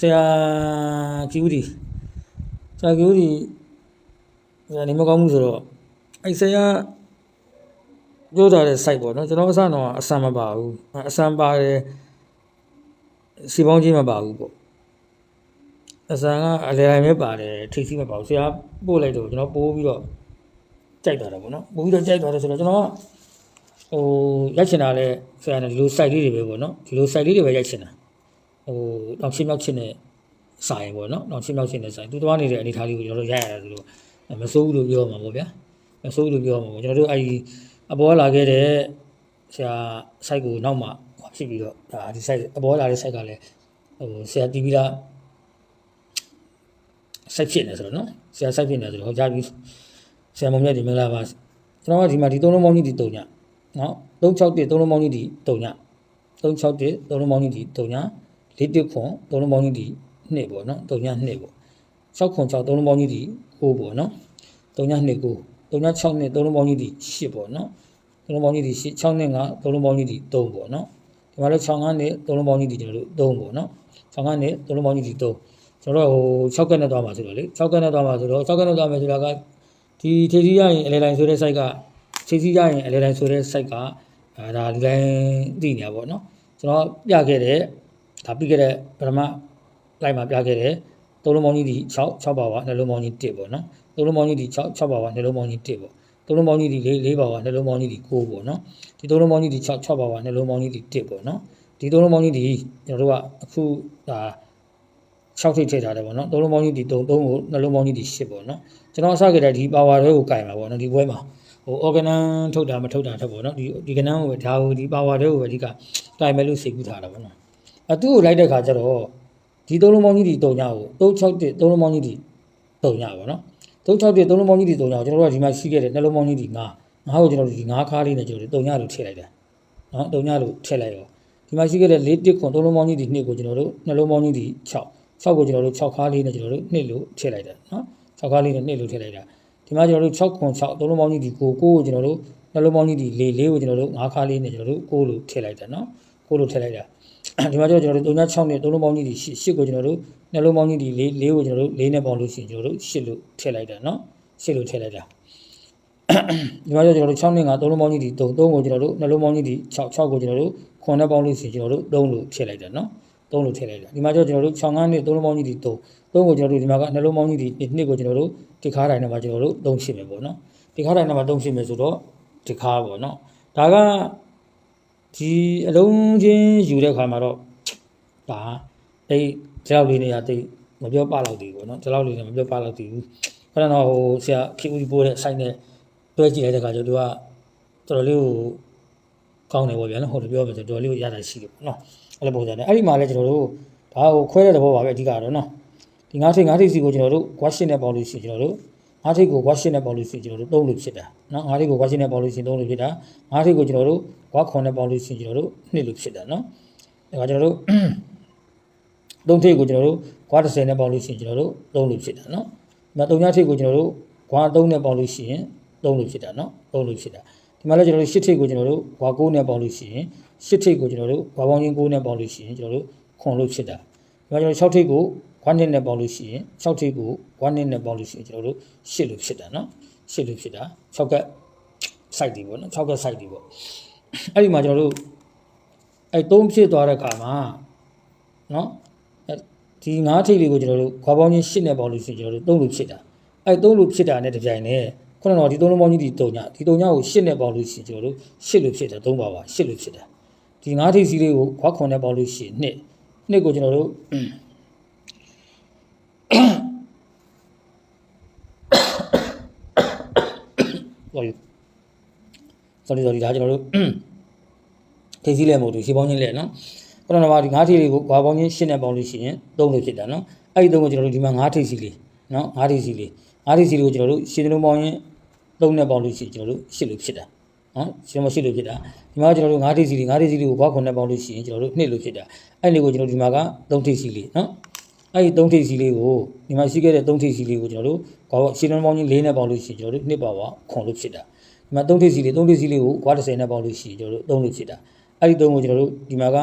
ဆရာကီဦးဒီဆရာကီဦးဒီဆရာနေမကောင်းဘူးဆိုတော့အဲ့ဆရာပြောထားတဲ့ site ပေါ့နော်ကျွန်တော်အစတော့အဆန်မပါဘူးအဆန်ပါတယ်စီပေါင်းချင်းမပါဘူးပေါ့အဆန်ကအလဲတိုင်းပဲပါတယ်ထိပ်စီးမပါဘူးဆရာပို့လိုက်တော့ကျွန်တော်ပို့ပြီးတော့ကြိုက်သွားတယ်ပေါ့နော်ပို့ပြီးတော့ကြိုက်သွားတယ်ဆိုတော့ကျွန်တော်ကဟိုရိုက်ချင်တာလဲဆရာနဲ့ဒီလို site လေးတွေပဲပေါ့နော်ဒီလို site လေးတွေပဲရိုက်ချင်တာ ဟိုတောင်ချင်းမြောက်ချင်းနဲ့ဆိုင်ပေါ့နော်တောင်ချင်းမြောက်ချင်းနဲ့ဆိုင်သူသွားနေတဲ့အနေအထားလေးကိုကျွန်တော်တို့ရိုက်ရတယ်ဆိုတော့မစိုးဘူးလို့ပြောမှာပေါ့ဗျာမစိုးဘူးလို့ပြောမှာပေါ့ကျွန်တော်တို့အဲဒီအပေါ်လာခဲ့တဲ့ဆရာ site ကိုနောက်မှဖြစ်ပြီးတော့ဒါဒီ site အပေါ်လာတဲ့ site ကလည်းဟိုဆရာတီးပြီးလား site ဖြစ်နေဆိုတော့နော်ဆရာ site ဖြစ်နေဆိုတော့ဟောကြားပြီးဆရာမုံမြတ်ဒီမင်္ဂလာပါကျွန်တော်ကဒီမှာဒီသုံးလုံးပေါင်းကြီးဒီတုံညနော်361သုံးလုံးပေါင်းကြီးဒီတုံည361သုံးလုံးပေါင်းကြီးဒီတုံည လေးတစ်ခွန်သုံးလုံးပေါင်းကြီးဒီနှစ်ပေါ့နော်တုံညနှစ်ပေါ့6ခွန်6သုံးလုံးပေါင်းကြီးဒီ9ပေါ့နော်တုံညနှစ်9တုံည6နှစ်သုံးလုံးပေါင်းကြီးဒီ10ပေါ့နော်သုံးလုံးပေါင်းကြီးဒီ10 6နှစ်9သုံးလုံးပေါင်းကြီးဒီ3ပေါ့နော်ဒီမှာလည်း6 9နှစ်သုံးလုံးပေါင်းကြီးဒီကျွန်တော်တို့3ပေါ့နော်6 9နှစ်သုံးလုံးပေါင်းကြီးဒီ3ကျွန်တော်တို့ဟို6ကက်နဲ့သွားမှာဆိုတော့လေ6ကက်နဲ့သွားမှာဆိုတော့6ကက်နဲ့သွားမယ်ဆိုတာကဒီထေစီရရင်အလဲတိုင်းဆိုတဲ့ site ကထေစီရရင်အလဲတိုင်းဆိုတဲ့ site ကအဲဒါဒီတိုင်းသိနေတာပေါ့နော်ကျွန်တော်ပြခဲ့တဲ့ ဒါပြီးခဲ့တဲ့ပထမလိုက်မှာပြခဲ့တယ်သုံးလုံးပေါင်းကြီးဒီ6 6ပါဝါနှလုံးပေါင်းကြီး1ပေါ့နော်သုံးလုံးပေါင်းကြီးဒီ6 6ပါဝါနှလုံးပေါင်းကြီး1ပေါ့သုံးလုံးပေါင်းကြီးဒီ4 4ပါဝါနှလုံးပေါင်းကြီးဒီ9ပေါ့နော်ဒီသုံးလုံးပေါင်းကြီးဒီ6 6ပါဝါနှလုံးပေါင်းကြီးဒီ1ပေါ့နော်ဒီသုံးလုံးပေါင်းကြီးဒီကျွန်တော်တို့ကအခုဒါ6ထိပ်ထည့်ထားတယ်ပေါ့နော်သုံးလုံးပေါင်းကြီးဒီ3 3ကိုနှလုံးပေါင်းကြီးဒီ10ပေါ့နော်ကျွန်တော်အစကတည်းကဒီပါဝါတွေကိုကင်ပါပေါ့နော်ဒီဘွဲမှာဟို organ ထုတ်တာမထုတ်တာထက်ပေါ့နော်ဒီဒီကနန်းကိုပဲဒါကိုဒီပါဝါတွေကိုပဲအဓိကကင်မယ်လို့စိတ်ကူးထားတာပေါ့နော် အတူကိုလိုက်တဲ့ခါကျတော့ဒီသုံးလုံးပေါင်းကြီးဒီတုံညကို361သုံးလုံးပေါင်းကြီးဒီတုံညပါနော်361သုံးလုံးပေါင်းကြီးဒီတုံညကိုကျွန်တော်တို့ကဒီမှာရှိခဲ့တဲ့နှလုံးပေါင်းကြီးဒီ9 9ကိုကျွန်တော်တို့ဒီ9ခါလေးနဲ့ကျွန်တော်တို့တုံညလို့ထည့်လိုက်တာနော်တုံညလို့ထည့်လိုက်ရောဒီမှာရှိခဲ့တဲ့4တစ်ခွန်သုံးလုံးပေါင်းကြီးဒီ2ကိုကျွန်တော်တို့နှလုံးပေါင်းကြီးဒီ6 6ကိုကျွန်တော်တို့6ခါလေးနဲ့ကျွန်တော်တို့2လို့ထည့်လိုက်တာနော်6ခါလေးနဲ့2လို့ထည့်လိုက်တာဒီမှာကျွန်တော်တို့6ခွန်6သုံးလုံးပေါင်းကြီးဒီ9 9ကိုကျွန်တော်တို့နှလုံးပေါင်းကြီးဒီ4 4ကိုကျွန်တော်တို့9ခါလေးနဲ့ကျွန်တော်တို့9လို့ထည့်လိုက်တာနော်9လို့ထည့်လိုက်တာ ဒီမှာကျတော့ကျွန်တော်တို့36နဲ့3လုံးပေါင်းကြီးဒီ8ကိုကျွန်တော်တို့နှလုံးပေါင်းကြီးဒီ4 4ကိုကျွန်တော်တို့4နဲ့ပေါင်းလို့ရှိရင်ကျွန်တော်တို့8လို့ထည့်လိုက်တာเนาะ8လို့ထည့်လိုက်တာဒီမှာကျတော့ကျွန်တော်တို့6နဲ့5 3လုံးပေါင်းကြီးဒီ3 3ကိုကျွန်တော်တို့နှလုံးပေါင်းကြီးဒီ6 6ကိုကျွန်တော်တို့9နဲ့ပေါင်းလို့ရှိရင်ကျွန်တော်တို့3လို့ထည့်လိုက်တာเนาะ3လို့ထည့်လိုက်တာဒီမှာကျတော့ကျွန်တော်တို့6 5နဲ့3လုံးပေါင်းကြီးဒီ3 3ကိုကျွန်တော်တို့ဒီမှာကနှလုံးပေါင်းကြီးဒီ2ကိုကျွန်တော်တို့ဒီခါတိုင်းနဲ့မှာကျွန်တော်တို့3ဖြစ်မယ်ပေါ့เนาะဒီခါတိုင်းနဲ့မှာ3ဖြစ်မယ်ဆိုတော့ဒီခါပေါ့เนาะဒါက ဒီအလုံးချင်းယူတဲ့ခါမှာတော့ဒါအဲ့ဒီလောက်လေးနေရတိတ်မပြောပလောက်သေးဘူးเนาะဒီလောက်လေးနေမပြောပလောက်သေးဘူးခဏတော့ဟိုဆရာခေဦးပိုးတဲ့ site နဲ့တွဲကြည့်လိုက်တဲ့ခါကျတော့သူကတော်တော်လေးကိုကောင်းတယ်ပေါ့ဗျာနော်ဟုတ်တယ်ပြောမယ်ဆိုတော်တော်လေးကိုရတာရှိတယ်ပေါ့နော်အဲ့လိုပုံစံနဲ့အဲ့ဒီမှာလည်းကျွန်တော်တို့ဒါကိုခွဲတဲ့သဘောပါပဲအဓိကတော့နော်ဒီငါးထိပ်ငါးထိပ်စီကိုကျွန်တော်တို့ question နဲ့ပေါလို့ရှိရင်ကျွန်တော်တို့ ငါးထိပ်ကို question နဲ့ပေါလို့ရှိရင်ကျွန်တော်တို့သုံးလို့ဖြစ်တာနော်ငါးထိပ်ကို question နဲ့ပေါလို့ရှိရင်သုံးလို့ဖြစ်တာငါးထိပ်ကိုကျွန်တော်တို့ဝါခွန်နဲ့ပေါလို့ရှိရင်ကျွန်တော်တို့နှစ်လို့ဖြစ်တာနော်ဒါကကျွန်တော်တို့သုံးထိပ်ကိုကျွန်တော်တို့ဂွား30နဲ့ပေါလို့ရှိရင်ကျွန်တော်တို့သုံးလို့ဖြစ်တာနော်ဒီမှာသုံးညထိပ်ကိုကျွန်တော်တို့ဂွား3နဲ့ပေါလို့ရှိရင်သုံးလို့ဖြစ်တာနော်သုံးလို့ဖြစ်တာဒီမှာလည်းကျွန်တော်တို့10ထိပ်ကိုကျွန်တော်တို့ဂွား9နဲ့ပေါလို့ရှိရင်10ထိပ်ကိုကျွန်တော်တို့ဂွားပေါင်းချင်း9နဲ့ပေါလို့ရှိရင်ကျွန်တော်တို့ခွန်လို့ဖြစ်တာဒီမှာကျွန်တော်6ထိပ်ကိုဂွား 1နဲ့ပေါလို့ရှိရင်6ထိပ်ကိုဂွား1နဲ့ပေါလို့ရှိရင်ကျွန်တော်တို့10လို့ဖြစ်တာနော်10လို့ဖြစ်တာ6ကက် site တွေပေါ့နော်6ကက် site တွေပေါ့အဲ့ဒီမှာကျွန်တော်တို့အဲ့3ဖြစ်သွားတဲ့အခါမှာနော်ဒီငါးထိပ်လေးကိုကျွန်တော်တို့ခွာပေါင်းချင်း၈နဲ့ပေါင်းလို့ရှိရင်ကျွန်တော်တို့၃လူဖြစ်တာအဲ၃လူဖြစ်တာနဲ့တပြိုင်နက်ခုနကတော့ဒီ၃လုံးပေါင်းကြီးဒီ၃ညဒီ၃ညကို၈နဲ့ပေါင်းလို့ရှိရင်ကျွန်တော်တို့၈လူဖြစ်တာ၃ပါပါ၈လူဖြစ်တာဒီငါးထိပ်စီးလေးကိုခွာခွန်နဲ့ပေါင်းလို့ရှိရင်နှစ်နှစ်ကိုကျွန်တော်တို့ ဟို sorry sorry ဒါကျွန်တော်တို့ထိပ်စီးလဲမဟုတ်ဘူးရှေးပေါင်းချင်းလဲနော်ခုနကဒီငါးထိပ်လေးကိုဘာပေါင်းချင်းရှင်းနဲ့ပေါင်းလို့ရှိရင်သုံးလို့ဖြစ်တာနော်အဲ့ဒီသုံးကိုကျွန်တော်တို့ဒီမှာငါးထိပ်စီလေးနော်ငါးထိပ်စီလေးငါးထိပ်စီလေးကိုကျွန်တော်တို့ရှင်းလုံးပေါင်းရင်သုံးနဲ့ပေါင်းလို့ရှိရင်ကျွန်တော်တို့ရှစ်လို့ဖြစ်တာနော်ရှင်းမရှိလို့ဖြစ်တာဒီမှာကျွန်တော်တို့ငါးထိပ်စီလေးငါးထိပ်စီလေးကိုဘာခွန်နဲ့ပေါင်းလို့ရှိရင်ကျွန်တော်တို့နှစ်လို့ဖြစ်တာအဲ့ဒီကိုကျွန်တော်ဒီမှာကသုံးထိပ်စီလေးနော် အဲ့ဒီသုံးထိပ်စီလေးကိုဒီမှာရှိခဲ့တဲ့သုံးထိပ်စီလေးကိုကျွန်တော်တို့ခေါ်ရှင်းလုံးပေါင်းကြီး၄နဲ့ပေါင်းလို့ရှိရင်ကျွန်တော်တို့နှစ်ပါးပါခွန်လို့ဖြစ်တာဒီမှာသုံးထိပ်စီလေးသုံးထိပ်စီလေးကိုကွာ30နဲ့ပေါင်းလို့ရှိရင်ကျွန်တော်တို့သုံးလို့ဖြစ်တာအဲ့ဒီသုံးကိုကျွန်တော်တို့ဒီမှာက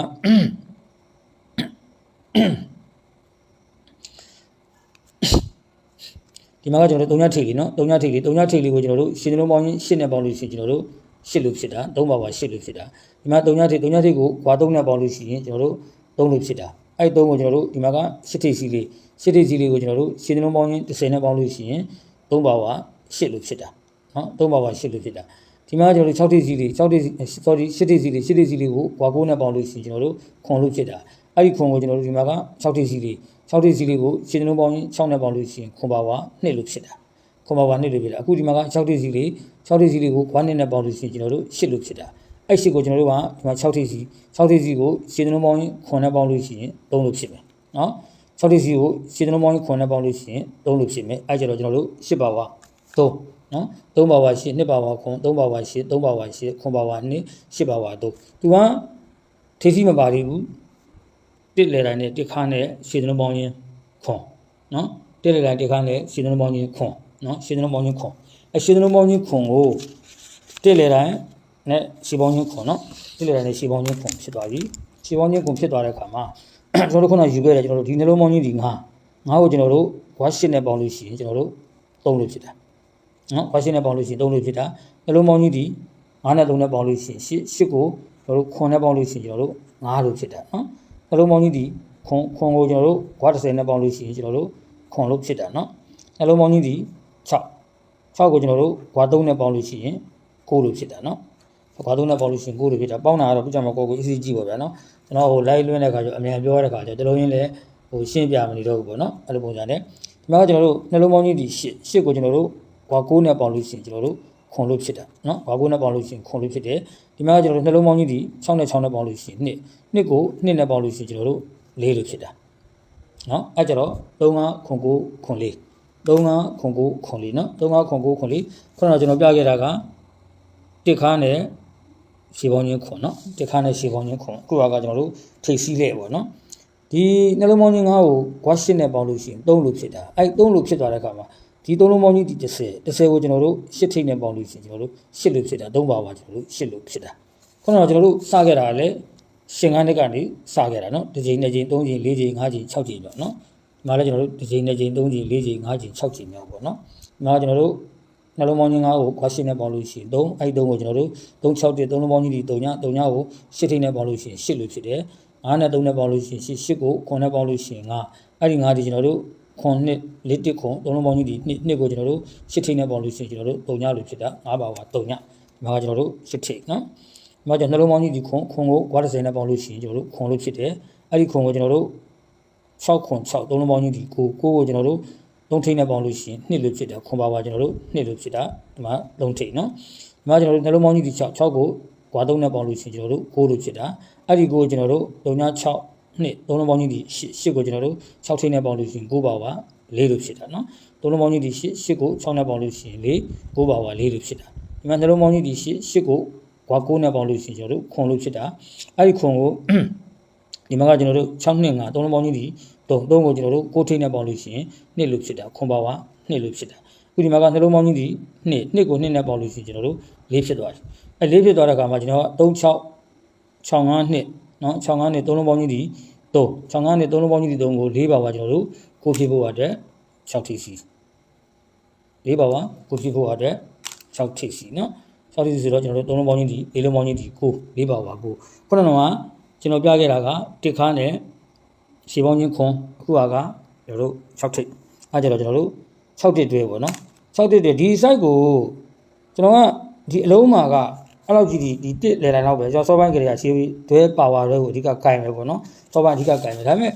ဒီမှာကကျွန်တော်တို့၃ညထိပ်လေးနော်၃ညထိပ်လေး၃ညထိပ်လေးကိုကျွန်တော်တို့ရှင်းလုံးပေါင်းကြီး၈နဲ့ပေါင်းလို့ရှိရင်ကျွန်တော်တို့ရှစ်လို့ဖြစ်တာ၃ပါးပါရှစ်လို့ဖြစ်တာဒီမှာ၃ညထိပ်၃ညထိပ်ကိုကွာ၃နဲ့ပေါင်းလို့ရှိရင်ကျွန်တော်တို့၃လို့ဖြစ်တာ အဲ့3ကိုကျွန်တော်တို့ဒီမှာက8ထိပ်စီလေး8ထိပ်စီလေးကိုကျွန်တော်တို့ရှင်းနှလုံးပေါင်းရင်10နဲ့ပေါင်းလို့ရှိရင်3ပါပါ8လို့ဖြစ်တာနော်3ပါပါ8လို့ဖြစ်တာဒီမှာကျွန်တော်တို့6ထိပ်စီလေး6ထိပ် sorry 8ထိပ်စီလေး8ထိပ်စီလေးကိုကွာ9နဲ့ပေါင်းလို့ရှိရင်ကျွန်တော်တို့ခွန်လို့ဖြစ်တာအဲ့ဒီခွန်ကိုကျွန်တော်တို့ဒီမှာက6ထိပ်စီလေး6ထိပ်စီလေးကိုရှင်းနှလုံးပေါင်းရင်6နဲ့ပေါင်းလို့ရှိရင်ခွန်ပါပါ2လို့ဖြစ်တာခွန်ပါပါနှစ်လို့ပြတာအခုဒီမှာက6တိစီလေး6တိစီလေးကိုခွားနှစ်နဲ့ပေါင်းလို့ရှိရင်ကျွန်တော်တို့8လို့ဖြစ်တာ အဲ့8ကိုကျွန်တော်တို့ကဒီမှာ6တိစီ6တိစီကိုရှင်းသလုံးပေါင်းရင်ခွန်နဲ့ပေါင်းလို့ရှိရင်3လို့ဖြစ်မယ်နော်6တိစီကိုရှင်းသလုံးပေါင်းရင်ခွန်နဲ့ပေါင်းလို့ရှိရင်3လို့ဖြစ်မယ်အဲ့ကျတော့ကျွန်တော်တို့8ပါဝါ3နော်3ပါဝါ8 2ပါဝါခွန်3ပါဝါ8 3ပါဝါ8ခွန်ပါဝါ2 8ပါဝါ3သူကထေးစီမပါသေးဘူးတစ်လေတိုင်းနဲ့တစ်ခါနဲ့ရှင်းသလုံးပေါင်းရင်ခွန်နော်တစ်လေတိုင်းတစ်ခါနဲ့ရှင်းသလုံးပေါင်းရင်ခွန်နော်ရှင်းသလုံးပေါင်းချင်းခွန်အဲရှင်းသလုံးပေါင်းချင်းခွန်ကိုတစ်လေတိုင်း နဲ့ရှေးပေါင်းညွန့်ခုံနော်ဒီလိုနဲ့ရှေးပေါင်းညွန့်ခုံဖြစ်သွားပြီရှေးပေါင်းညွန့်ခုံဖြစ်သွားတဲ့အခါမှာကျွန်တော်တို့ခုနယူခဲ့တယ်ကျွန်တော်တို့ဒီနှလုံးပေါင်းကြီးဒီငါငါ့ကိုကျွန်တော်တို့ wash နဲ့ပေါင်းလို့ရှိရင်ကျွန်တော်တို့သုံးလို့ဖြစ်တာနော် wash နဲ့ပေါင်းလို့ရှိရင်သုံးလို့ဖြစ်တာနှလုံးပေါင်းကြီးဒီငါနဲ့သုံးနဲ့ပေါင်းလို့ရှိရင်ရှစ်ကိုကျွန်တော်တို့ခွန်နဲ့ပေါင်းလို့ရှိရင်ကျွန်တော်တို့ငါလို့ဖြစ်တာနော်နှလုံးပေါင်းကြီးဒီခွန်ခွန်ကိုကျွန်တော်တို့ watt 10နဲ့ပေါင်းလို့ရှိရင်ကျွန်တော်တို့ခွန်လို့ဖြစ်တာနော်နှလုံးပေါင်းကြီးဒီ6 6ကိုကျွန်တော်တို့ watt 3နဲ့ပေါင်းလို့ရှိရင်9လို့ဖြစ်တာနော် ဘာလို့ evolution ကိုတွေဖြစ်တာပေါင်းတာကတော့ခုကျမကိုကို ECG ပေါ့ဗျာနော်ကျွန်တော်ဟို live လွှင့်တဲ့ခါကျအမြန်ပြောတဲ့ခါကျတလုံးရင်းလည်းဟိုရှင်းပြမနေတော့ဘူးပေါ့နော်အဲ့လိုပုံစံနဲ့ဒီမှာကျွန်တော်တို့နှလုံးပေါင်းကြီးဒီရှစ်ရှစ်ကိုကျွန်တော်တို့ဂွာကိုနဲ့ပေါင်းလို့ရှိရင်ကျွန်တော်တို့ခွန်လို့ဖြစ်တာနော်ဂွာကိုနဲ့ပေါင်းလို့ရှိရင်ခွန်လို့ဖြစ်တယ်ဒီမှာကျွန်တော်တို့နှလုံးပေါင်းကြီးဒီ6နဲ့6နဲ့ပေါင်းလို့ရှိရင်နှစ်နှစ်ကိုနှစ်နဲ့ပေါင်းလို့ရှိရင်ကျွန်တော်တို့လေးလို့ဖြစ်တာနော်အဲ့ကြတော့3ကခွန်ကိုခွန်လေး3ကခွန်ကိုခွန်လေးနော်3ကခွန်ကိုခွန်လေးခုနကကျွန်တော်ပြခဲ့တာကတစ်ခါနဲ့ ရှေပေါင်းချင်းခွန်နော်တစ်ခါနဲ့ရှေပေါင်းချင်းခွန်အခုကကျွန်တော်တို့ထိတ်စီးလဲပေါ့နော်ဒီနှလုံးပေါင်းချင်း9ကိုကွာရှစ်နဲ့ပေါင်းလို့ရှိရင်3လို့ဖြစ်တာအဲ့3လို့ဖြစ်သွားတဲ့အခါမှာဒီ3လုံးပေါင်းချင်းဒီ30 30ကိုကျွန်တော်တို့8ထိတ်နဲ့ပေါင်းလို့ရှိရင်ကျွန်တော်တို့8လို့ဖြစ်တာ3ပါပါကျွန်တော်တို့8လို့ဖြစ်တာခုနကကျွန်တော်တို့စခဲ့တာလည်းရှင်ကန်းတက်ကနေစခဲ့တာနော်တစ်ချိန်နှစ်ချိန်သုံးချိန်လေးချိန်ငါးချိန်၆ချိန်ပေါ့နော်ဒီမှာလည်းကျွန်တော်တို့တစ်ချိန်နှစ်ချိန်သုံးချိန်လေးချိန်ငါးချိန်၆ချိန်မြောက်ပေါ့နော်ဒီမှာကျွန်တော်တို့ နှလုံးပေါင်းချင်း9ကိုခွာရှင်းနဲ့ပေါင်းလို့ရှိရင်3အဲ့3ကိုကျွန်တော်တို့3 6 1 3လုံးပေါင်းချင်းဒီ3ည3ညကို8ထိပ်နဲ့ပေါင်းလို့ရှိရင်8လို့ဖြစ်တယ်9နဲ့3နဲ့ပေါင်းလို့ရှိရင်8 8ကို9နဲ့ပေါင်းလို့ရှိရင်9အဲ့ဒီ9ဒီကျွန်တော်တို့ခွန်နှစ်လေးတစ်ခွန်3လုံးပေါင်းချင်းဒီနှစ်နှစ်ကိုကျွန်တော်တို့8ထိပ်နဲ့ပေါင်းလို့ရှိရင်ကျွန်တော်တို့3ညလို့ဖြစ်တာ9ပါးပါ3ညဒီမှာကကျွန်တော်တို့8ထိပ်နော်ဒီမှာကျွန်တော်နှလုံးပေါင်းချင်းဒီခွန်ခွန်ကိုခွာ30နဲ့ပေါင်းလို့ရှိရင်ကျွန်တော်တို့ခွန်လို့ဖြစ်တယ်အဲ့ဒီခွန်ကိုကျွန်တော်တို့6ခွန်6 3လုံးပေါင်းချင်းဒီ9 9ကိုကျွန်တော်တို့ သုံးထိပ်နဲ့ပေါင်းလို့ရှိရင်နှစ်လို့ဖြစ်တာခွန်ပါပါကျွန်တော်တို့နှစ်လို့ဖြစ်တာဒီမှာသုံးထိပ်နော်ဒီမှာကျွန်တော်တို့နှလုံးပေါင်းကြီးဒီ6 6ကိုကွာသုံးနဲ့ပေါင်းလို့ရှိရင်ကျွန်တော်တို့9လို့ဖြစ်တာအဲ့ဒီကိုကျွန်တော်တို့3ည6နှစ်သုံးလုံးပေါင်းကြီးဒီ8 8ကိုကျွန်တော်တို့6ထိပ်နဲ့ပေါင်းလို့ရှိရင်9ပါပါ4လို့ဖြစ်တာနော်သုံးလုံးပေါင်းကြီးဒီ8 8ကို6နဲ့ပေါင်းလို့ရှိရင်4 9ပါပါ4လို့ဖြစ်တာဒီမှာနှလုံးပေါင်းကြီးဒီ8 8ကိုကွာ9နဲ့ပေါင်းလို့ရှိရင်ကျွန်တော်တို့ခွန်လို့ဖြစ်တာအဲ့ဒီခွန်ကိုဒီမှာကကျွန်တော်တို့6နှစ်5သုံးလုံးပေါင်းကြီးဒီ သုံးသုံးကိုကျွန်တော်တို့ကိုထိတ်နဲ့ပေါင်းလို့ရှိရင်နှစ်လို့ဖြစ်တာခွန်ပါဝါနှစ်လို့ဖြစ်တာအခုဒီမှာကနှလုံးပေါင်းကြီးဒီနှစ်နှစ်ကိုနှစ်နဲ့ပေါင်းလို့ရှိရင်ကျွန်တော်တို့လေးဖြစ်သွားတယ်အဲလေးဖြစ်သွားတဲ့အခါမှာကျွန်တော်က36 65နှစ်နော်65နှစ်သုံးလုံးပေါင်းကြီးဒီ3 65နှစ်သုံးလုံးပေါင်းကြီးဒီ3ကို၄ပါဝါကျွန်တော်တို့ကိုဖြစ်ဖို့အတွက်6ထိပ်စီ၄ပါဝါကိုဖြစ်ဖို့အတွက်6ထိပ်စီနော်6ထိပ်စီဆိုတော့ကျွန်တော်တို့သုံးလုံးပေါင်းကြီးဒီ၄လုံးပေါင်းကြီးဒီ9၄ပါဝါကိုခုနကကျွန်တော်ပြခဲ့တာကတစ်ခါနဲ့ ရှေပေါင်းချင်းခွန်အခုကကကျွန်တော်တို့6ထိပ်အဲကြတော့ကျွန်တော်တို့6တစ်တွဲပေါ့နော်6တစ်တွဲဒီ site ကိုကျွန်တော်ကဒီအလုံးမှာကအဲ့လောက်ကြီးဒီဒီတစ်လေတိုင်းတော့ပဲကျွန်တော်စောပိုင်းကလေးကရှေးတွဲပါဝါတွေကိုအဓိကကင်မယ်ပေါ့နော်စောပိုင်းအဓိကကင်မယ်ဒါပေမဲ့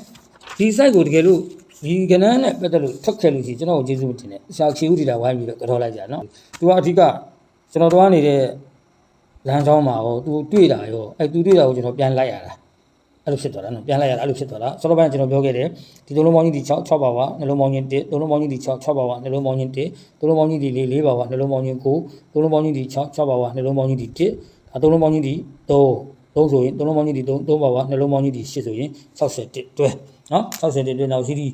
ဒီ site ကိုတကယ်လို့ဒီကနန်းနဲ့ပတ်သက်လို့ထက်ခဲလို့ရှိရင်ကျွန်တော်ကိုကျေးဇူးတင်တယ်ရှာချီဦးဒီလာဝိုင်းပြီးတော့ကြောလိုက်ကြနော်သူကအဓိကကျွန်တော်တွားနေတဲ့လမ်းကြောင်းမှာရောသူတွေ့တာရောအဲ့သူတွေ့တာကိုကျွန်တော်ပြန်လိုက်ရတာ အဲ့လိုဖြစ်သွားတာနော်ပြန်လိုက်ရတာအဲ့လိုဖြစ်သွားတာစောစောပိုင်းကျွန်တော်ပြောခဲ့တယ်ဒီသုံးလုံးပေါင်းကြီးဒီ6 6ပါဝါနှလုံးပေါင်းကြီး1သုံးလုံးပေါင်းကြီးဒီ6 6ပါဝါနှလုံးပေါင်းကြီး1သုံးလုံးပေါင်းကြီးဒီ4 4ပါဝါနှလုံးပေါင်းကြီး9သုံးလုံးပေါင်းကြီးဒီ6 6ပါဝါနှလုံးပေါင်းကြီးဒီ1ဒါသုံးလုံးပေါင်းကြီးဒီ3 3ဆိုရင်သုံးလုံးပေါင်းကြီးဒီ3 3ပါဝါနှလုံးပေါင်းကြီးဒီ8ဆိုရင်61တွဲနော်61တွဲနောက်စီးဒီ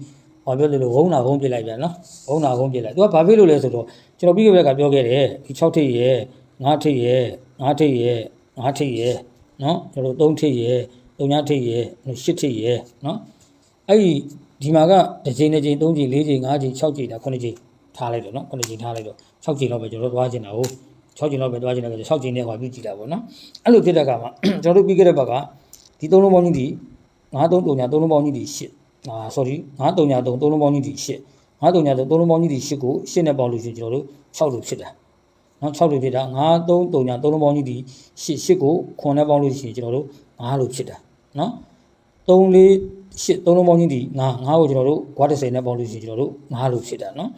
ဟောပြောလို့ဝုံနာဝုံပြလိုက်ပြန်နော်ဝုံနာဝုံပြလိုက်သူကဘာဖြစ်လို့လဲဆိုတော့ကျွန်တော်ပြီးခဲ့တဲ့ကပြောခဲ့တယ်ဒီ6ထိပ်ရဲ့9ထိပ်ရဲ့9ထိပ်ရဲ့9ထိပ်ရဲ့နော်ကျွန်တော်3ထိပ်ရဲ့ 3ညထိပ်ရဲ့8ထိပ်ရဲ့နော်အဲ့ဒီဒီမှာကတစ်ချိန်တစ်ချိန်3ချိန်4ချိန်5ချိန်6ချိန်ဒါ9ချိန်ထားလိုက်တော့နော်ခုနှစ်ချိန်ထားလိုက်တော့6ချိန်လောက်ပဲကျွန်တော်တို့သွားချင်တာဟုတ်6ချိန်လောက်ပဲသွားချင်တာဆို6ချိန်နဲ့ဟောပြီးကြည့်တာပေါ့နော်အဲ့လိုဖြစ်တဲ့အခါမှာကျွန်တော်တို့ပြီးခဲ့တဲ့ဘက်ကဒီသုံးလုံးပေါင်းကြီးဒီ9 3 3ညာသုံးလုံးပေါင်းကြီးဒီ8အာ sorry 9 3ညာ3သုံးလုံးပေါင်းကြီးဒီ8 9 3ညာ3သုံးလုံးပေါင်းကြီးဒီ8ကို8နဲ့ပေါင်းလို့ရှိရင်ကျွန်တော်တို့6လို့ဖြစ်တာနော်6လို့ဖြစ်တာ9 3 3ညာသုံးလုံးပေါင်းကြီးဒီ8 8ကို9နဲ့ပေါင်းလို့ရှိရင်ကျွန်တော်တို့9လို့ဖြစ်တာ နော်3 4 8သုံးလုံးပေါင်းကြီးဒီ9 9ကိုကျွန်တော်တို့ဂွား30နဲ့ပေါင်းလို့ရှိရင်ကျွန်တော်တို့9လို့ဖြစ်တာနော်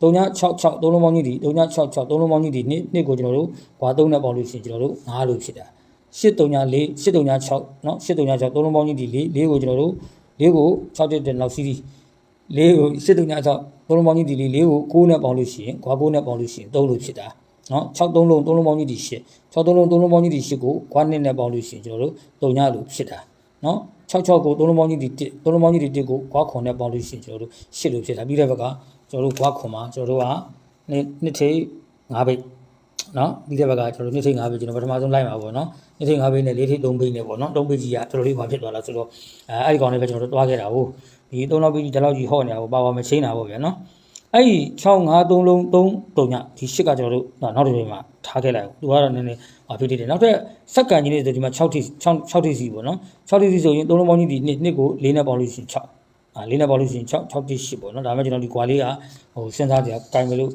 366သုံးလုံးပေါင်းကြီးဒီ366သုံးလုံးပေါင်းကြီးဒီနှစ်နှစ်ကိုကျွန်တော်တို့ဂွား3နဲ့ပေါင်းလို့ရှိရင်ကျွန်တော်တို့9လို့ဖြစ်တာ834 836เนาะ836သုံးလုံးပေါင်းကြီးဒီ4 4ကိုကျွန်တော်တို့4ကို6တက်တဲ့နောက်စီးစီး4ကို836သုံးလုံးပေါင်းကြီးဒီ4ကို9နဲ့ပေါင်းလို့ရှိရင်ဂွား9နဲ့ပေါင်းလို့ရှိရင်3လို့ဖြစ်တာเนาะ6သုံးလုံးသုံးလုံးပေါင်းကြီးဒီ8 6သုံးလုံးသုံးလုံးပေါင်းကြီးဒီ8ကိုဂွား2နဲ့ပေါင်းလို့ရှိရင်ကျွန်တော်တို့3ညလို့ဖြစ်တာ နော်66ကိုသုံးလုံးပေါင်းကြီးဒီ1သုံးလုံးပေါင်းကြီးဒီ1ကိုဂွားခွန်နဲ့ပေါင်းလို့ရှိရင်ကျွန်တော်တို့8လို့ဖြစ်တာပြီးတဲ့ဘက်ကကျွန်တော်တို့ဂွားခွန်မှာကျွန်တော်တို့ကနှစ်ထိပ်9ဘိတ်နော်ပြီးတဲ့ဘက်ကကျွန်တော်တို့နှစ်ထိပ်9ဘိတ်ကျွန်တော်ပထမဆုံးလိုက်မှာပေါ့နော်နှစ်ထိပ်9ဘိတ်နဲ့၄ထိပ်3ဘိတ်နဲ့ပေါ့နော်3ဘိတ်ကြီးကတော်တော်လေးဘာဖြစ်သွားလဲဆိုတော့အဲအဲ့ဒီကောင်လေးပဲကျွန်တော်တို့တွားခဲ့တာဟုတ်ဒီ3လောက်ပြီးဒီလောက်ကြီးဟော့နေတာပေါ့ပါပါမချင်းတာပေါ့ဗျာနော် အဲ့ဒီ6 5 3လုံး3တုံညဒီရှစ်ကကျွန်တော်တို့နောက်တစ်ဘိတ်မှာထားခဲ့လိုက်သူကတော့နည်းနည်းဘာဖြစ်တယ်နောက်ထပ်စက္ကန်ကြီးလေးဆိုဒီမှာ6ထိ6 6ထိစီပေါ့နော်6ထိစီဆိုရင်၃လုံးပေါင်းကြီးဒီနှစ်နှစ်ကို၄နဲ့ပေါင်းလို့ရှိရင်6အာ၄နဲ့ပေါင်းလို့ရှိရင်6 6ထိ8ပေါ့နော်ဒါပေမဲ့ကျွန်တော်ဒီကွာလေးကဟိုစဉ်းစားကြကင်မလို့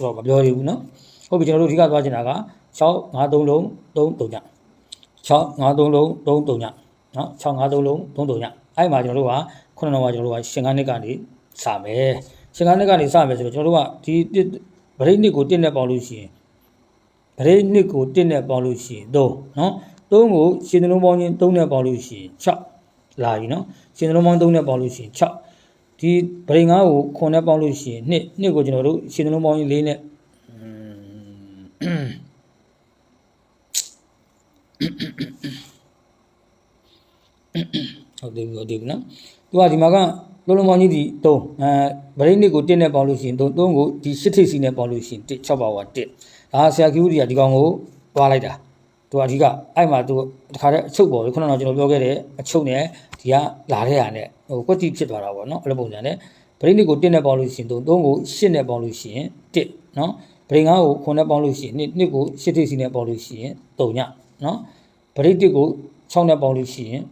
တော့မပြောရဘူးနော်ဟုတ်ပြီကျွန်တော်တို့အဓိကသွားချင်တာက6 5 3လုံး3 3ည6 5 3လုံး3 3ညနော်6 5 3လုံး3 3ညအဲ့မှာကျွန်တော်တို့ကခုနတော့ကကျွန်တော်တို့ကရှင်ကားနှစ်ကနေစမယ် ရှင်ကားနှစ်ကနေစမယ်ဆိုတော့ကျွန်တော်တို့ကဒီဗရိတ်နှစ်ကို1နဲ့ပေါင်းလို့ရှိရင်ဗရိတ်နှစ်ကို1နဲ့ပေါင်းလို့ရှိရင်3နော်3ကိုရှင်သလုံးပေါင်းချင်း3နဲ့ပေါင်းလို့ရှိရင်6လာပြီနော်ရှင်သလုံးပေါင်း3နဲ့ပေါင်းလို့ရှိရင်6ဒီဗရိတ်9ကို9နဲ့ပေါင်းလို့ရှိရင်2 2ကိုကျွန်တော်တို့ရှင်သလုံးပေါင်းချင်း4နဲ့ဟုတ်တယ်ဟုတ်တယ်နော်သူကဒီမှာက လုံးလုံးပေါင်းကြီးဒီ3အဲဗရိတ်နစ်ကို1နဲ့ပေါင်းလို့ရှိရင်3 3ကိုဒီ8ထိပ်စီနဲ့ပေါင်းလို့ရှိရင်1 6ပါဝါ1ဒါဆရာကီဦးတွေကဒီကောင်ကိုတွားလိုက်တာသူကအဓိကအဲ့မှာသူတခါတည်းအချုပ်ပေါ်ခုနကကျွန်တော်ပြောခဲ့တဲ့အချုပ်နဲ့ဒီကလာတဲ့ဟာနဲ့ဟိုကွက်တိဖြစ်သွားတာပေါ့နော်အဲ့လိုပုံစံနဲ့ဗရိတ်နစ်ကို1နဲ့ပေါင်းလို့ရှိရင်3 3ကို8နဲ့ပေါင်းလို့ရှိရင်1နော်ဗရိတ်9ကို9နဲ့ပေါင်းလို့ရှိရင်2 2ကို8ထိပ်စီနဲ့ပေါင်းလို့ရှိရင်3ညနော်ဗရိတ်1ကို6နဲ့ပေါင်းလို့ရှိရင်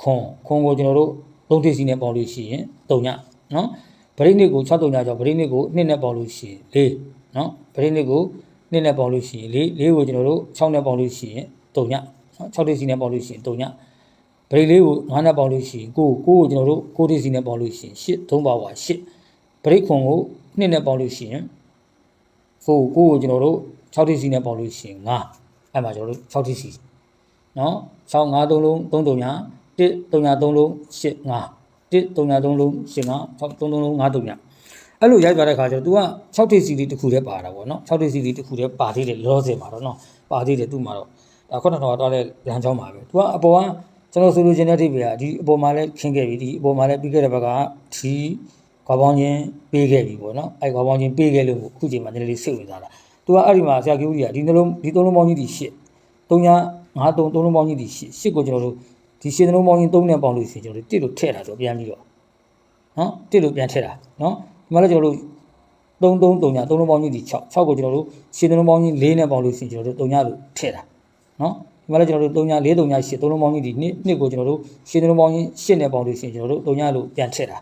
ခွန်ခွန်ကိုကျွန်တော်တို့ သုံးထိပ်စီနဲ့ပေါင်းလို့ရှိရင်3ညနော်ဗရိတ်နှစ်ကို6 3ညကြောင့်ဗရိတ်နှစ်ကို2နဲ့ပေါင်းလို့ရှိရင်4နော်ဗရိတ်နှစ်ကို2နဲ့ပေါင်းလို့ရှိရင်4 4ကိုကျွန်တော်တို့6နဲ့ပေါင်းလို့ရှိရင်3ညနော်6ထိပ်စီနဲ့ပေါင်းလို့ရှိရင်3ညဗရိတ်လေးကို9နဲ့ပေါင်းလို့ရှိရင်9 9ကိုကျွန်တော်တို့9ထိပ်စီနဲ့ပေါင်းလို့ရှိရင်8 3ပါဝါ8ဗရိတ်ခွန်ကို2နဲ့ပေါင်းလို့ရှိရင်ကိုကိုကိုကျွန်တော်တို့6ထိပ်စီနဲ့ပေါင်းလို့ရှိရင်9အဲ့မှာကျွန်တော်တို့6ထိပ်စီနော်6 5 3လုံး3 3ည 1 3ည3လုံး8 5 1 3ည3လုံး8 5 6 3 3လုံး5 3ညအဲ့လိုရိုက်သွားတဲ့ခါကျတော့ तू က6ထိပ်စီလေးတစ်ခုတည်းပါတာပေါ့နော်6ထိပ်စီလေးတစ်ခုတည်းပါသေးတယ်လောစင်မှာတော့နော်ပါသေးတယ်သူ့မှာတော့ဒါခုနကတော့သွားတဲ့လမ်းကြောင်းပါပဲ तू ကအပေါ်ကကျွန်တော်ဆိုလိုချင်တဲ့ထိပ်ပြဒီအပေါ်မှာလည်းခင်းခဲ့ပြီဒီအပေါ်မှာလည်းပြီးခဲ့တဲ့ဘက်ကဒီကွာပေါင်းချင်းပေးခဲ့ပြီပေါ့နော်အဲ့ကွာပေါင်းချင်းပေးခဲ့လို့အခုချိန်မှာနည်းနည်းလေးစိတ်ဝင်စားတာ तू ကအဲ့ဒီမှာဆရာကြီးဦးကြီးကဒီနှလုံးဒီသုံးလုံးပေါင်းကြီးဒီ8 3ည5 3 3လုံးပေါင်းကြီးဒီ8 8ကိုကျွန်တော်တို့ ဒီရှင်းလုံးပေါင်းကြီး3နဲ့ပေါင်းလို့ရှိရင်ကျွန်တော်တို့တစ်လို့ထည့်တာဆိုပြန်ပြီးတော့နော်တစ်လို့ပြန်ထည့်တာနော်ဒီမှာလည်းကျွန်တော်တို့3 3 3ည3လုံးပေါင်းကြီးဒီ6 6ကိုကျွန်တော်တို့ရှင်းလုံးပေါင်းကြီး4နဲ့ပေါင်းလို့ရှိရင်ကျွန်တော်တို့3ညလို့ထည့်တာနော်ဒီမှာလည်းကျွန်တော်တို့3ည4 3ည8 3လုံးပေါင်းကြီးဒီနှစ်နှစ်ကိုကျွန်တော်တို့ရှင်းလုံးပေါင်းကြီး8နဲ့ပေါင်းလို့ရှိရင်ကျွန်တော်တို့3ညလို့ပြန်ထည့်တာ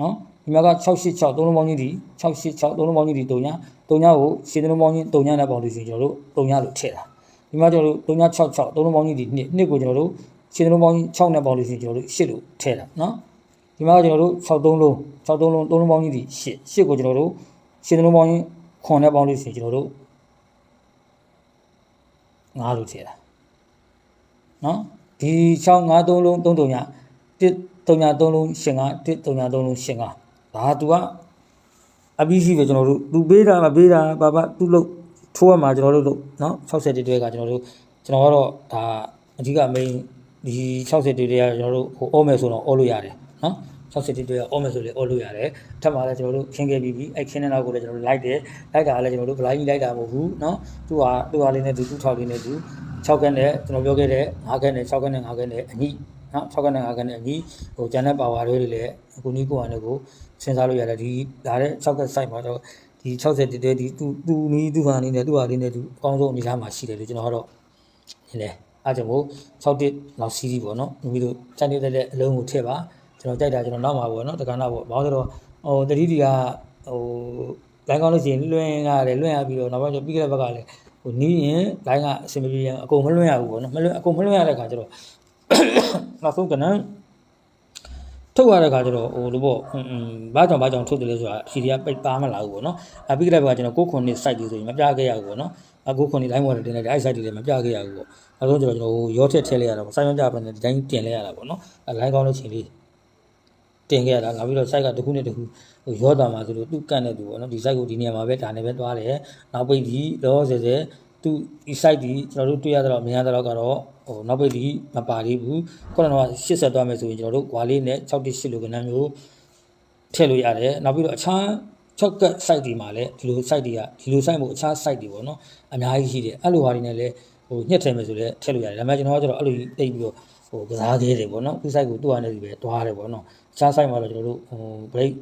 နော်ဒီမှာက686 3လုံးပေါင်းကြီးဒီ686 3လုံးပေါင်းကြီးဒီ3ည3ညကိုရှင်းလုံးပေါင်းကြီး3ညနဲ့ပေါင်းလို့ရှိရင်ကျွန်တော်တို့3ညလို့ထည့်တာဒီမှာကျွန်တော်တို့366 3လုံးပေါင်းကြီးဒီနှစ်နှစ်ကိုကျွန်တော်တို့ ခြေနှလုံးပေါင်းကြီး6နဲ့ပေါင်းလို့ရှိရင်ကျွန်တော်တို့8လို့ထည့်တာနော်ဒီမှာကျွန်တော်တို့6တုံးလုံး6တုံးလုံး3လုံးပေါင်းကြီးဒီ8 8ကိုကျွန်တော်တို့ခြေနှလုံးပေါင်းကြီး9နဲ့ပေါင်းလို့ရှိရင်ကျွန်တော်တို့9လို့ထည့်တာနော်ဒီ6 9 3လုံး3တုံးည1 3ည3လုံး8 9 1 3ည3လုံး8 9ဒါသူကအပြီးရှိပဲကျွန်တော်တို့သူပေးတာမပေးတာဘာဘာသူ့လို့ထိုးရမှာကျွန်တော်တို့လို့နော်60တိတွဲကကျွန်တော်တို့ကျွန်တော်ကတော့ဒါအဓိက main ဒီ60တွဲတွေကကျွန်တော်တို့ဟိုအော်မယ်ဆိုတော့အော်လို့ရတယ်နော်60တွဲကအော်မယ်ဆိုလေအော်လို့ရတယ်ထပ်မှာလည်းကျွန်တော်တို့ခင်းခဲ့ပြီးပြီအဲ့ခင်းတဲ့နောက်ကိုလည်းကျွန်တော်တို့လိုက်တယ်လိုက်တာလည်းကျွန်တော်တို့ဗလိုင်းကြီးလိုက်တာမဟုတ်ဘူးနော်သူ့ဟာသူ့ဟာလေးနဲ့သူ့ထောက်လေးနဲ့သူ6ခန်းနဲ့ကျွန်တော်ပြောခဲ့တဲ့5ခန်းနဲ့6ခန်းနဲ့5ခန်းနဲ့အညီနော်6ခန်းနဲ့5ခန်းနဲ့အညီဟိုကျန်တဲ့ပါဝါတွေလည်းအခုနီးကိုအနေကိုစဉ်းစားလို့ရတယ်ဒီဒါတဲ့6ခန်း site မှာတော့ဒီ60တဲဒီသူသူမီးသူဟာနေနဲ့သူဟာလေးနဲ့သူအကောင်းဆုံးအနေထားမှာရှိတယ်လို့ကျွန်တော်ကတော့ဒီလေ အားကြောင့်မို့6တစ်လောက်စီးစီးပေါ့နော်မိမိတို့စနေတဲ့အလုံးကိုထည့်ပါကျွန်တော်ကြိုက်တာကျွန်တော်နောက်မှာပေါ့နော်တက္ကနာပေါ့ဘာလို့လဲဆိုတော့ဟိုတတိတီကဟိုလိုင်းကောင်းလို့ရှိရင်လွှင့်ရတယ်လွှင့်ရပြီးတော့နောက်ပိုင်းကျပြီးခဲ့တဲ့ဘက်ကလည်းဟိုနီးရင်လိုင်းကအဆင်မပြေရင်အကုန်မလွှင့်ရဘူးပေါ့နော်မလွှင့်အကုန်မလွှင့်ရတဲ့ခါကျတော့နောက်ဆုံးကနန်းထုတ်ရတဲ့ခါကျတော့ဟိုလိုပေါ့အင်းအင်းဘာကြောင့်ဘာကြောင့်ထုတ်တယ်လဲဆိုတာအစီတွေကပိတ်ပါမလာဘူးပေါ့နော်အပြီးခဲ့တဲ့ဘက်ကကျွန်တော်ကိုခွန်နေ site တွေဆိုရင်မပြခဲ့ရဘူးပေါ့နော် အကိုခွန်နေ line model တင်လိုက်တယ်အဲ့ site တွေလည်းမပြခဲ့ရဘူးပေါ့နောက်ဆုံးကျတော့ကျွန်တော်ရောထက်ထည့်လိုက်ရတာပေါ့စိုင်းမပြပါနဲ့ဒီတိုင်းတင်လိုက်ရတာပေါ့နော်အဲ line ကောင်းလို့ချင်းလေးတင်ခဲ့ရတာငါပြီးတော့ site ကတစ်ခုနဲ့တစ်ခုဟိုရောတာမှာဆိုလို့သူ့ကန့်တဲ့သူပေါ့နော်ဒီ site ကိုဒီနေရာမှာပဲဒါနဲ့ပဲသွားတယ်နောက်ပိတ်ဒီလောဆယ်ဆယ်သူဒီ site ဒီကျွန်တော်တို့တွေ့ရတော့မြင်ရတော့ကတော့ဟိုနောက်ပိတ်ဒီမပါသေးဘူးခုနကတော့80သွားမယ်ဆိုရင်ကျွန်တော်တို့ဂွာလေးနဲ့6.8လိုကဏ္ဍမျိုးထည့်လို့ရတယ်နောက်ပြီးတော့အခြား 6ကတ် site ဒီမှာလည်းဒီလို site တွေကဒီလို site မို့အခြား site တွေပေါ့နော်အများကြီးရှိတယ်အဲ့လိုဟာတွေနဲ့လည်းဟိုညှက်ထည့်မယ်ဆိုလည်းထည့်လို့ရတယ်ဒါပေမဲ့ကျွန်တော်ကကျတော့အဲ့လိုတိတ်ပြီးတော့ဟိုကစားသေးတယ်ပေါ့နော်သူ site ကိုသူ့အနေနဲ့ဒီပဲတွားတယ်ပေါ့နော်အခြား site မှာတော့ကျွန်တော်တို့ဟို break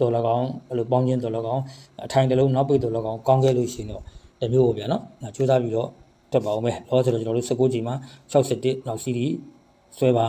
တော်လကောင်အဲ့လိုပေါင်းချင်းတော်လကောင်အထိုင်တစ်လုံးနောက်ပိတ်တော်လကောင်ကောင်းခဲ့လို့ရှိရင်တော့တမျိုးပေါ့ဗျာနော်။ကြိုးစားပြီးတော့တက်ပါအောင်မယ်။လောဆိုတော့ကျွန်တော်တို့19ချိန်မှာ61နောက်စီးရီဆွဲပါ